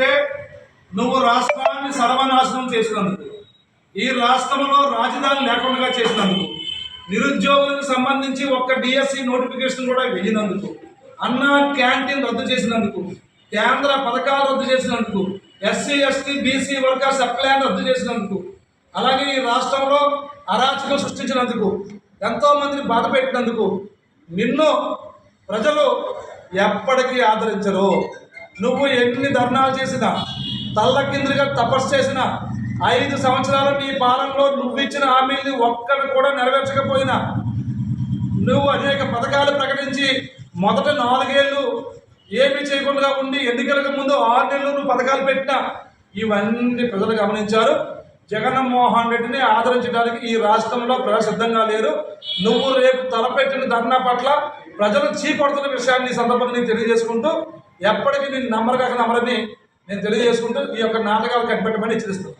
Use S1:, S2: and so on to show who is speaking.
S1: చేస్తే నువ్వు రాష్ట్రాన్ని సర్వనాశనం చేసినందుకు ఈ రాష్ట్రంలో రాజధాని లేకుండా చేసినందుకు నిరుద్యోగులకు సంబంధించి ఒక్క డిఎస్సి నోటిఫికేషన్ కూడా వెళ్ళినందుకు అన్న క్యాంటీన్ రద్దు చేసినందుకు కేంద్ర పథకాలు రద్దు చేసినందుకు ఎస్సీ ఎస్టీ బీసీ వర్కర్స్ అప్లాన్ రద్దు చేసినందుకు అలాగే ఈ రాష్ట్రంలో అరాచకం సృష్టించినందుకు ఎంతో మందిని బాధ పెట్టినందుకు నిన్ను ప్రజలు ఎప్పటికీ ఆదరించరు. నువ్వు ఎన్ని ధర్నాలు చేసినా తల్లకిందులుగా తపస్సు చేసిన ఐదు సంవత్సరాలు నీ పాలనలో నువ్వు ఇచ్చిన హామీల్ని ఒక్కటి కూడా నెరవేర్చకపోయినా నువ్వు అనేక పథకాలు ప్రకటించి మొదట నాలుగేళ్ళు ఏమీ చేయకుండా ఉండి ఎన్నికలకు ముందు ఆరు నెలలు నువ్వు పథకాలు పెట్టినా ఇవన్నీ ప్రజలు గమనించారు. జగన్మోహన్ రెడ్డిని ఆదరించడానికి ఈ రాష్ట్రంలో ప్రజలు సిద్ధంగా లేరు. నువ్వు రేపు తలపెట్టిన ధర్నా పట్ల ప్రజలు చీకొడుతున్న విషయాన్ని సందర్భంగా నేను తెలియజేసుకుంటూ ఎప్పటికీ నేను నమ్మరు కాక నమ్మరని నేను తెలియజేసుకుంటూ ఈ యొక్క నాటకాలు కనిపెట్టమని హెచ్చరిస్తాను